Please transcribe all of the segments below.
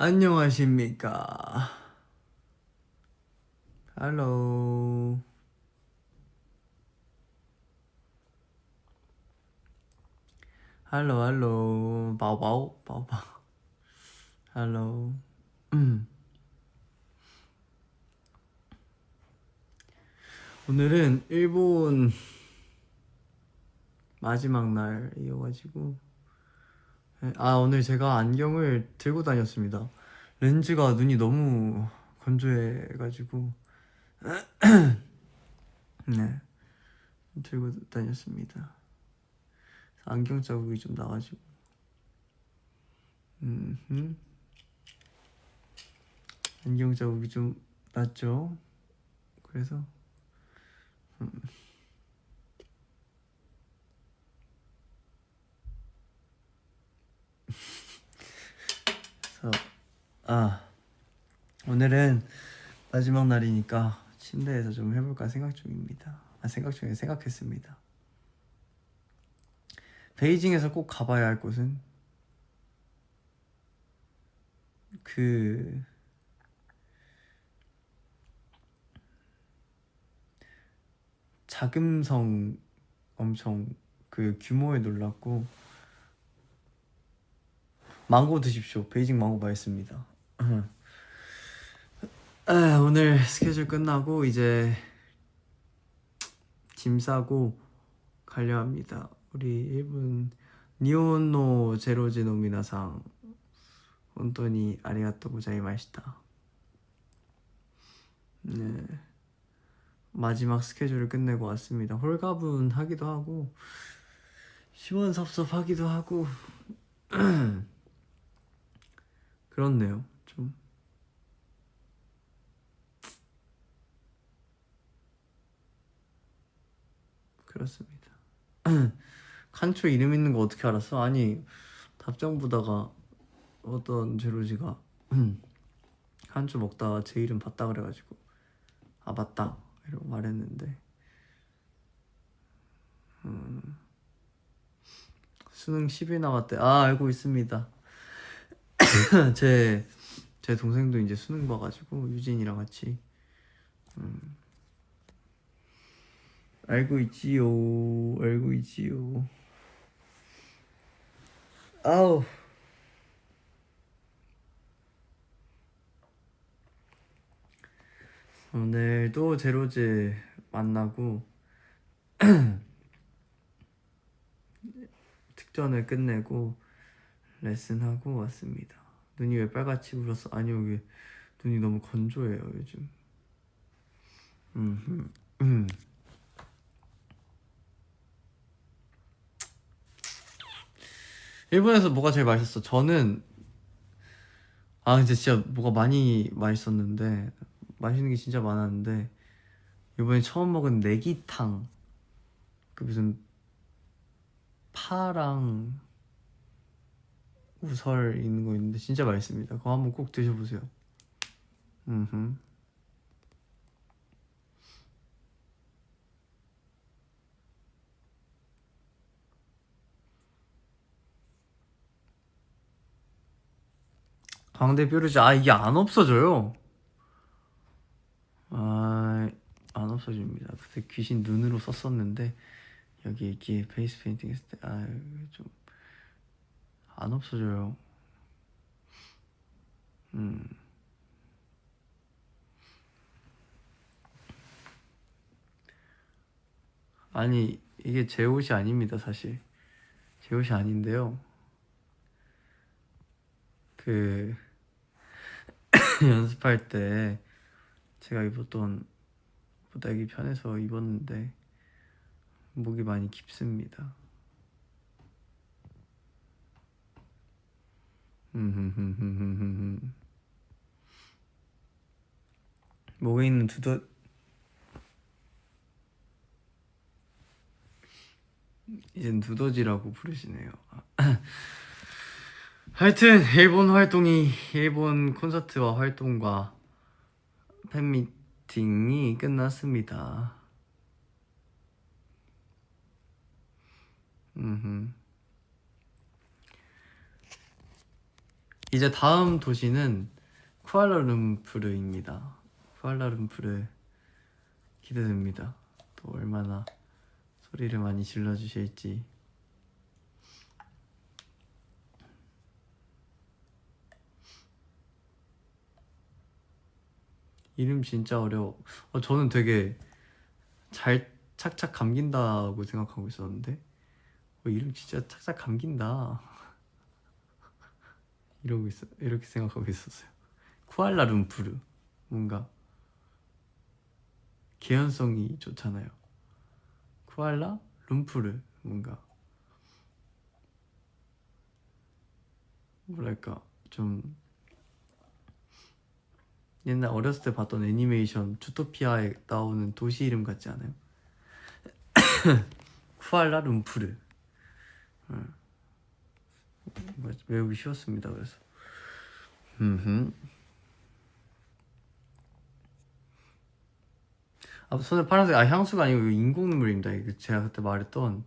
안녕하십니까. 할로. 할로 할로 바오바오 바오바오 할로 음. 오늘은 일본 마지막 날이어가지고 아 오늘 제가 안경을 들고 다녔습니다. 렌즈가 눈이 너무 건조해가지고. 네. 들고 다녔습니다. 안경 자국이 좀 나가지고. 음 안경 자국이 좀 났죠? 그래서 음. 그래서 아 오늘은 마지막 날이니까 침대에서 좀 해볼까 생각 중입니다. 아 생각 중에 생각했습니다. 베이징에서 꼭 가봐야 할 곳은 그 자금성 엄청 그 규모에 놀랐고 망고 드십시오. 베이징 망고 맛있습니다. 아, 오늘 스케줄 끝나고 이제 짐 싸고 가려 합니다. 우리 일본 니온노 제로지 노미나상 혼돈이 아리가또 고자이마시다. 네. 마지막 스케줄을 끝내고 왔습니다. 홀가분하기도 하고 시원섭섭하기도 하고 그렇네요. 좀 그렇습니다. 칸초 이름 있는 거 어떻게 알았어? 아니 답장 보다가 어떤 제로지가 칸초 먹다가 제 이름 봤다 그래가지고 아 맞다 이러고 말했는데 음, 수능 10일 남았대. 아 알고 있습니다. 제, 제 동생도 이제 수능 봐가지고 유진이랑 같이 음. 알고 있지요 알고 있지요 아우 오늘도 제로즈 만나고 특전을 끝내고 레슨하고 왔습니다. 눈이 왜 빨갛지 불었어? 아니 여기 눈이 너무 건조해요 요즘. 음, 일본에서 뭐가 제일 맛있어? 저는 아 근데 진짜 뭐가 많이 맛있었는데 맛있는 게 진짜 많았는데 이번에 처음 먹은 내기탕 그 무슨 파랑 우설 있는 거 있는데 진짜 맛있습니다. 그거 한번 꼭 드셔보세요. 음 광대 뾰루지 아 이게 안 없어져요. 아안 없어집니다. 그때 귀신 눈으로 썼었는데 여기 이렇게 페이스 페인팅 했을 때아좀 안 없어져요. 음. 아니, 이게 제 옷이 아닙니다, 사실. 제 옷이 아닌데요. 그, 연습할 때 제가 입었던 보다 이 편해서 입었는데, 목이 많이 깊습니다. 목에 있는 두더 이젠 두더지라고 부르시네요. 하여튼 일본 활동이 일본 콘서트와 활동과 팬미팅이 끝났습니다. 음. 이제 다음 도시는 쿠알라룸푸르입니다. 쿠알라룸푸르 기대됩니다. 또 얼마나 소리를 많이 질러 주실지. 이름 진짜 어려워. 어, 저는 되게 잘 착착 감긴다고 생각하고 있었는데 어, 이름 진짜 착착 감긴다. 이러고 있어 이렇게 생각하고 있었어요. 쿠알라 룸푸르 뭔가 개연성이 좋잖아요. 쿠알라 룸푸르 뭔가 뭐랄까 좀 옛날 어렸을 때 봤던 애니메이션 주토피아에 나오는 도시 이름 같지 않아요? 쿠알라 룸푸르 응. 이거 외우기 쉬웠습니다 그래서 음흠. 아 손에 파란색 아 향수가 아니고 인공 눈물입니다 이거 제가 그때 말했던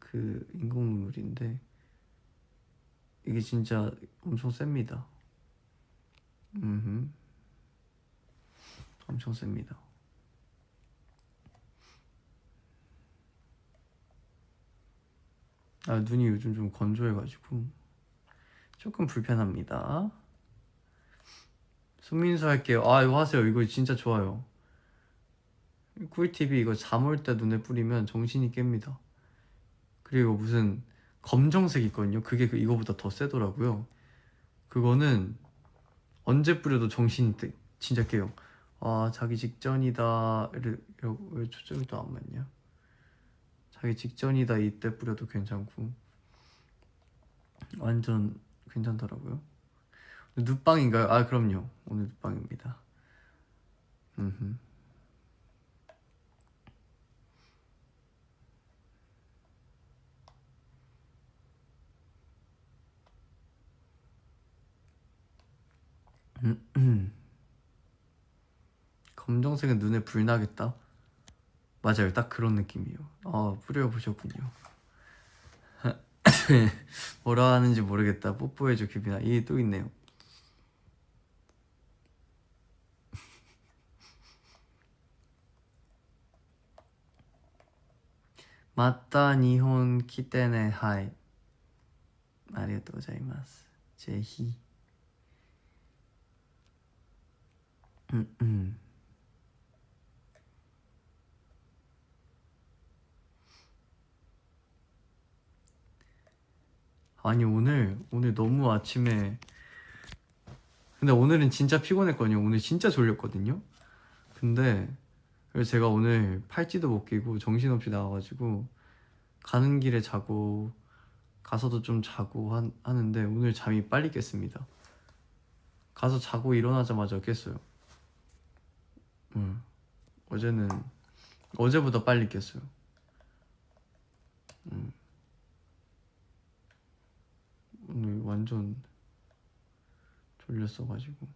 그그 인공 눈물인데 이게 진짜 엄청 셉니다. 음, 엄청 셉니다. 아 눈이 요즘 좀 건조해가지고 조금 불편합니다. 손민수 할게요. 아 이거 하세요. 이거 진짜 좋아요. 꿀팁이 이거 잠올 때 눈에 뿌리면 정신이 깹니다. 그리고 무슨 검정색 있거든요. 그게 그 이거보다 더 세더라고요. 그거는 언제 뿌려도 정신이 뜨- 진짜 깨요. 아 자기 직전이다. 왜 초점이 또 안 맞냐? 자기 직전이다 이때 뿌려도 괜찮고 완전 괜찮더라고요. 눕방인가요? 아 그럼요. 오늘 눕방입니다. 음흠. 검정색은 눈에 불 나겠다. 맞아요, 딱 그런 느낌이에요. 아 뿌려 보셨군요. 뭐라 하는지 모르겠다. 뽀뽀해줘 규빈아. 이게 또 있네요. 맞다 니혼 키테네 하이. 아리가또 고자이마스. 제히. 음, 음. 아니 오늘 오늘 너무 아침에 근데 오늘은 진짜 피곤했거든요. 오늘 진짜 졸렸거든요. 근데 그래서 제가 오늘 팔찌도 못 끼고 정신없이 나와가지고 가는 길에 자고 가서도 좀 자고 한- 하는데 오늘 잠이 빨리 깼습니다. 가서 자고 일어나자마자 깼어요. 응. 어제는 어제보다 빨리 깼어요. 응. 오늘 완전 졸렸어가지고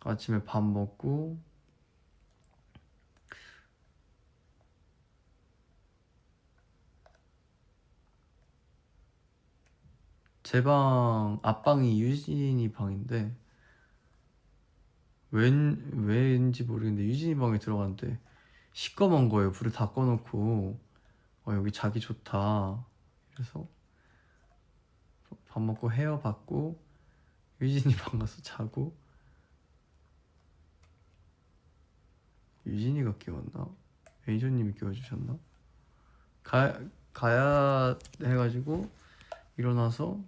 아침에 밥 먹고 제 방 앞방이 유진이 방인데 왠 왠지 모르겠는데 유진이 방에 들어갔는데 시꺼먼 거예요 불을 다 꺼놓고 어 여기 자기 좋다 그래서 밥 먹고 헤어 받고 유진이 방 가서 자고 유진이가 깨웠나? 매니저님이 깨워주셨나? 가, 가야 해가지고 일어나서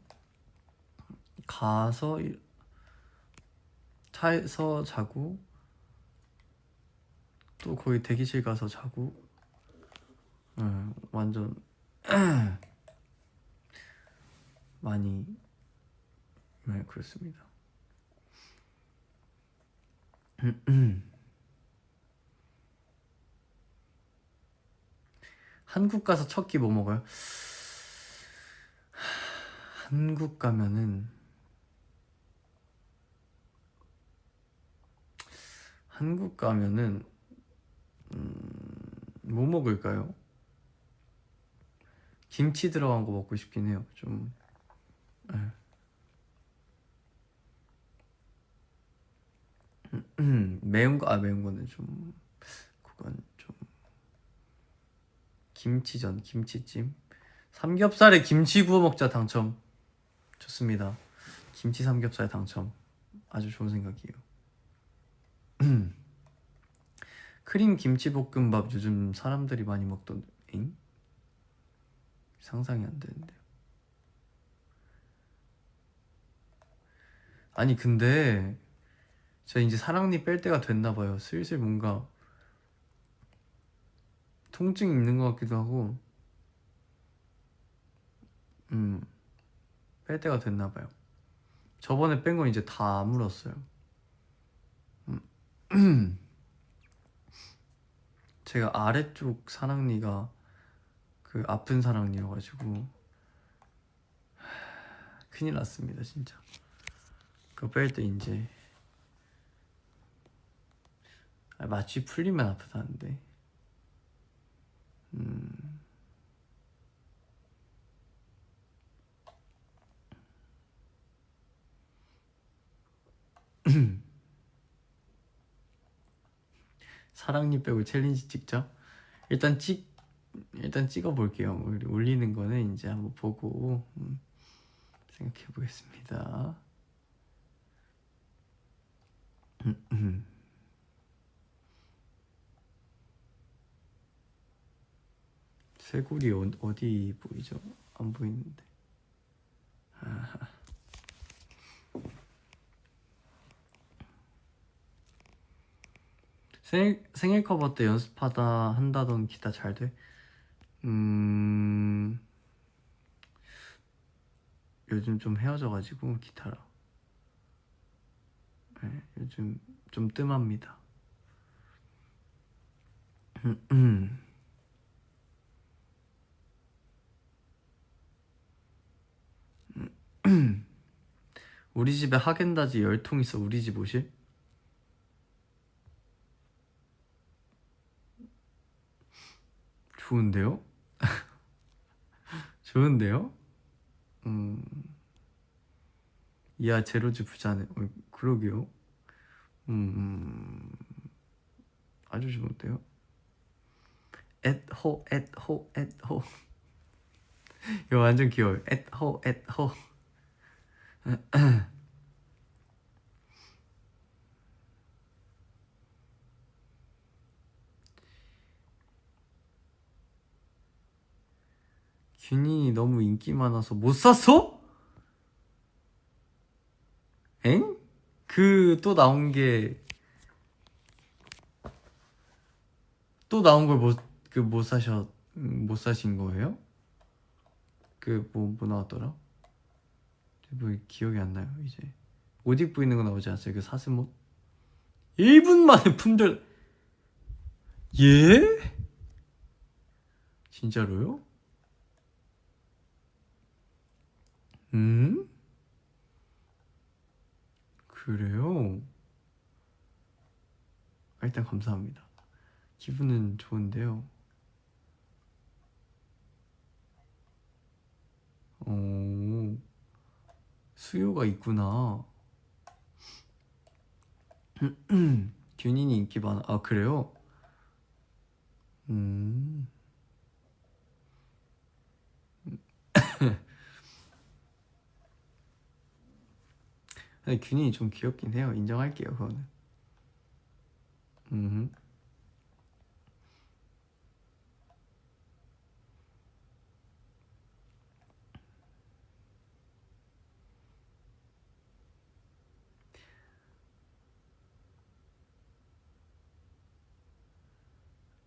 가서 일- 차에서 자고 또 거기 대기실 가서 자고 응, 완전 많이 네 그렇습니다. 한국 가서 첫 끼 뭐 먹어요? 한국 가면은 한국 가면은 음, 뭐 먹을까요? 김치 들어간 거 먹고 싶긴 해요. 좀 예. 매운 거 아 매운 거는 좀 그건 좀 김치전 김치찜 삼겹살에 김치 구워 먹자 당첨 좋습니다. 김치 삼겹살 당첨 아주 좋은 생각이에요. 크림 김치 볶음밥 요즘 사람들이 많이 먹던 잉? 상상이 안 되는데요. 아니 근데 제가 이제 사랑니 뺄 때가 됐나 봐요. 슬슬 뭔가 통증이 있는 것 같기도 하고 음, 뺄 때가 됐나 봐요. 저번에 뺀 건 이제 다 물었어요. 음. 제가 아래쪽 사랑니가 그 아픈 사랑니여가지고 큰일 났습니다 진짜. 그거 뺄 때 이제 아, 마취 풀리면 아프다는데. 음. 사랑니 빼고 챌린지 찍자. 일단 찍 일단 찍어 볼게요. 올리는 거는 이제 한번 보고 음, 생각해 보겠습니다. 음, 음. 쇄골이 어, 어디 보이죠? 안 보이는데. 아하. 생일, 생일 커버 때 연습하다 한다던 기타 잘 돼? 음 요즘 좀 헤어져가지고 기타라 네, 요즘 좀 뜸합니다 우리 집에 하겐다즈 열통 있어 우리 집 오실? 좋은데요? 좋은데요? 음. 야 제로즈 부자네 어, 그러게요 음, 음. 아주 좋은데요? 앳호 앳호 앳호 이거 완전 귀여워요 앳호 앳호 균이 너무 인기 많아서 못 샀어? 엥? 그 또 나온 게 또 나온 걸 못 그 못 사셨 음, 못 사신 거예요? 그뭐뭐 나왔더라? 뭐 기억이 안 나요 이제 옷 입고 있는 거 나오지 않았어요? 그 사슴 옷 1분 만에 품절 예? 진짜로요? 음? 그래요? 아, 일단 감사합니다. 기분은 좋은데요. 어, 수요가 있구나. 균인이 인기 많아. 아, 그래요? 음. 근데 균이 좀 귀엽긴 해요. 인정할게요, 그거는. 음.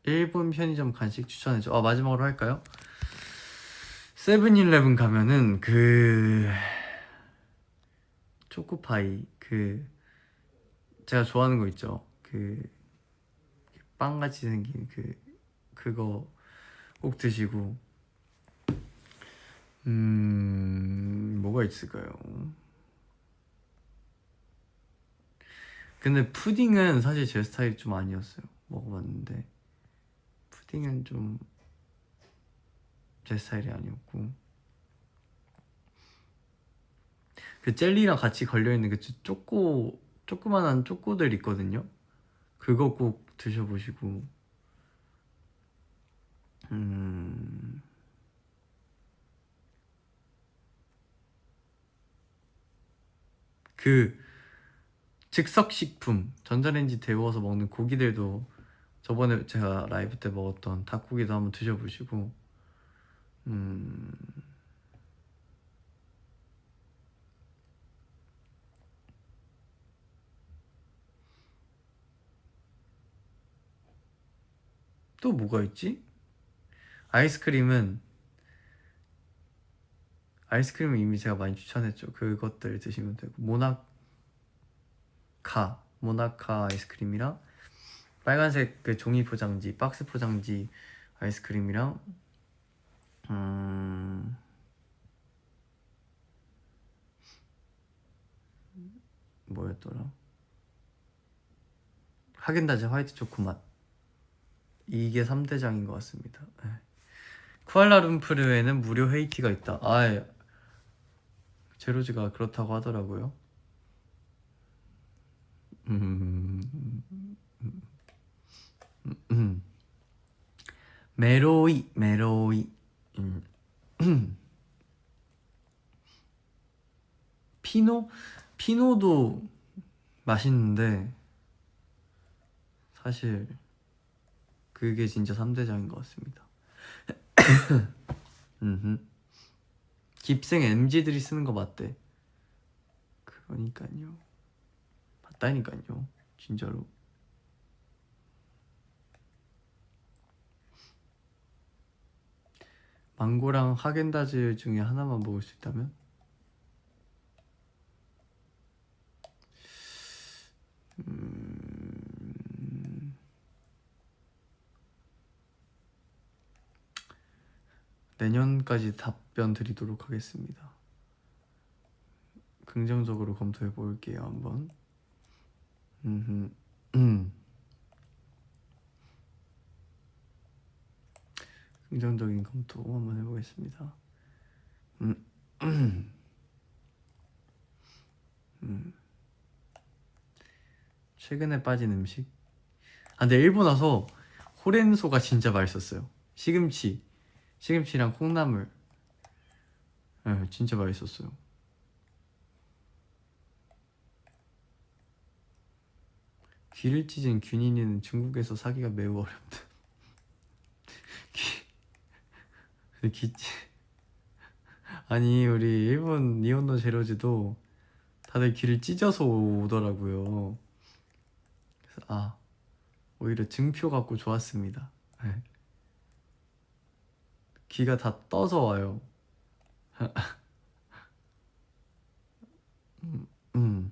1분 편의점 간식 추천해줘. 아, 마지막으로 할까요? 세븐일레븐 가면은 그 초코파이 그 제가 좋아하는 거 있죠. 그 빵같이 생긴 그 그거 꼭 드시고 음 뭐가 있을까요? 근데 푸딩은 사실 제 스타일이 좀 아니었어요. 먹어봤는데 푸딩은 좀 제 스타일이 아니었고 그 젤리랑 같이 걸려있는 그 쪼꼬 조그만한 쪼꼬들 있거든요? 그거 꼭 드셔보시고. 음... 그 즉석식품 전자레인지 데워서 먹는 고기들도 저번에 제가 라이브 때 먹었던 닭고기도 한번 드셔보시고. 음... 또 뭐가 있지? 아이스크림은 아이스크림은 이미 제가 많이 추천했죠. 그것들 드시면 되고 모나카 모나카 아이스크림이랑 빨간색 그 종이 포장지 박스 포장지 아이스크림이랑 음 뭐였더라? 하겐다즈 화이트 초코 맛 이게 3대장인 것 같습니다. 네. 쿠알라룸푸르에는 무료 헤이티가 있다. 아, 제로즈가 그렇다고 하더라고요. 음, 음, 음. 메로이, 메로이. 음. 피노? 피노도 맛있는데 사실 그게 진짜 3대장인 것 같습니다. 깁생 MG들이 쓰는 거 맞대. 그러니까요. 맞다니까요. 진짜로. 망고랑 하겐다즈 중에 하나만 먹을 수 있다면? 음... 내년까지 답변 드리도록 하겠습니다. 긍정적으로 검토해 볼게요, 한번. 긍정적인 검토 한번 해보겠습니다. 음. 음. 음. 최근에 빠진 음식? 아 근데 일본 와서 호렌소가 진짜 맛있었어요. 시금치, 시금치랑 콩나물. 네, 진짜 맛있었어요. 귀를 찢은 균인이는 중국에서 사기가 매우 어렵다. 귀, 귀 찢. 아니 우리 일본 니온노 제로지도 다들 귀를 찢어서 오더라고요. 그래서 아 오히려 증표 갖고 좋았습니다. 네. 귀가 다 떠서 와요. 음, 음.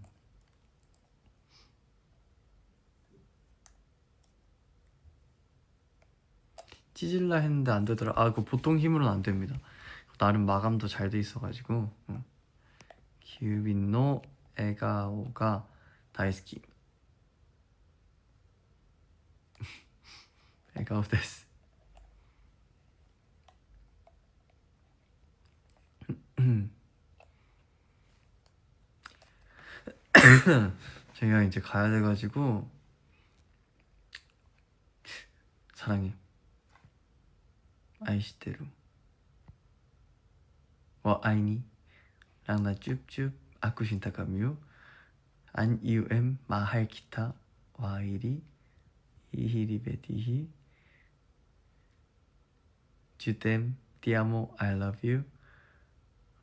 찢을라 했는데 안 되더라. 아, 그 보통 힘으로는 안 됩니다. 나름 마감도 잘 돼 있어가지고. 응. 기우빈노 에가오가 다이스키. 에가오 데스. 제가 이제 가야 돼가지고 사랑해. 아이시테루. 와 아이니. 랑나 쭈쭈 아쿠신타카뮤. 안 이우엠 마할 기타 와이리 이히리베디히 주댐 디아모 I love you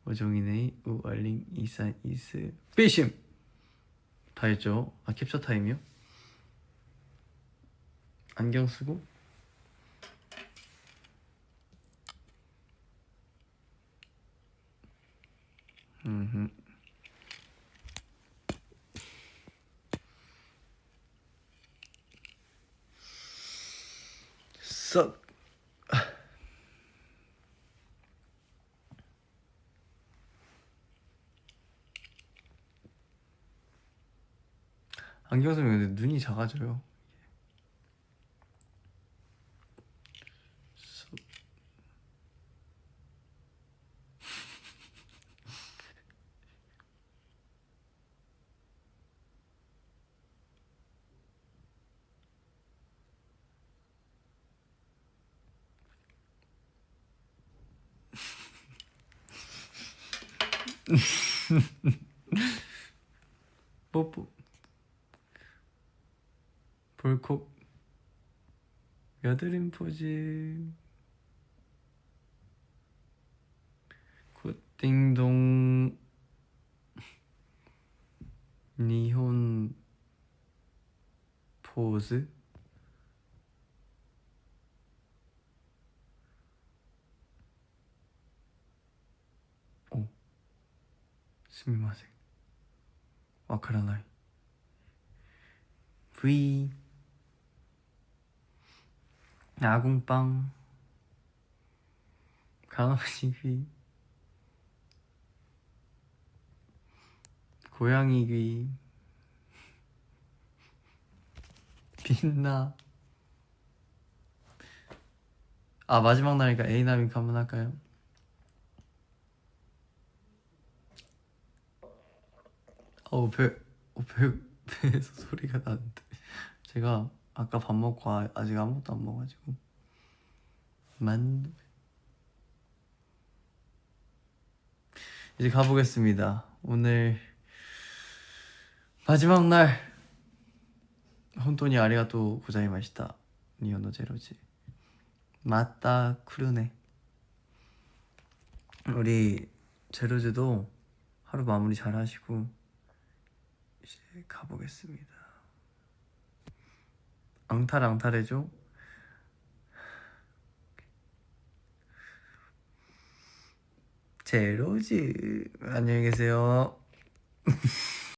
오종이네이 우얼링 이산 이스 피심 다 했죠? 아 캡처 타임이요? 안경 쓰고? 음흠. 썩 안경 쓰면 근데 눈이 작아져요. 뽀뽀. 볼콕 여드름 포즈 굿띵동 니혼 포즈. 오 스미마셍. 와카라나이. V 아궁빵 강아지 귀 고양이 귀 빛나 아 마지막 날이니까 A남이 한번 할까요? 어우 배, 어, 소리가 나는데 제가 아까 밥 먹고 아, 아직 아무것도 안 먹어가지고. 만. 이제 가보겠습니다. 오늘 마지막 날. 혼돈이 아리가또 고자이 마시다. 니오노 제로지. 맞다 쿠르네. 우리 제로즈도 하루 마무리 잘 하시고 이제 가보겠습니다 앙탈앙탈해줘? 제로즈 안녕히 계세요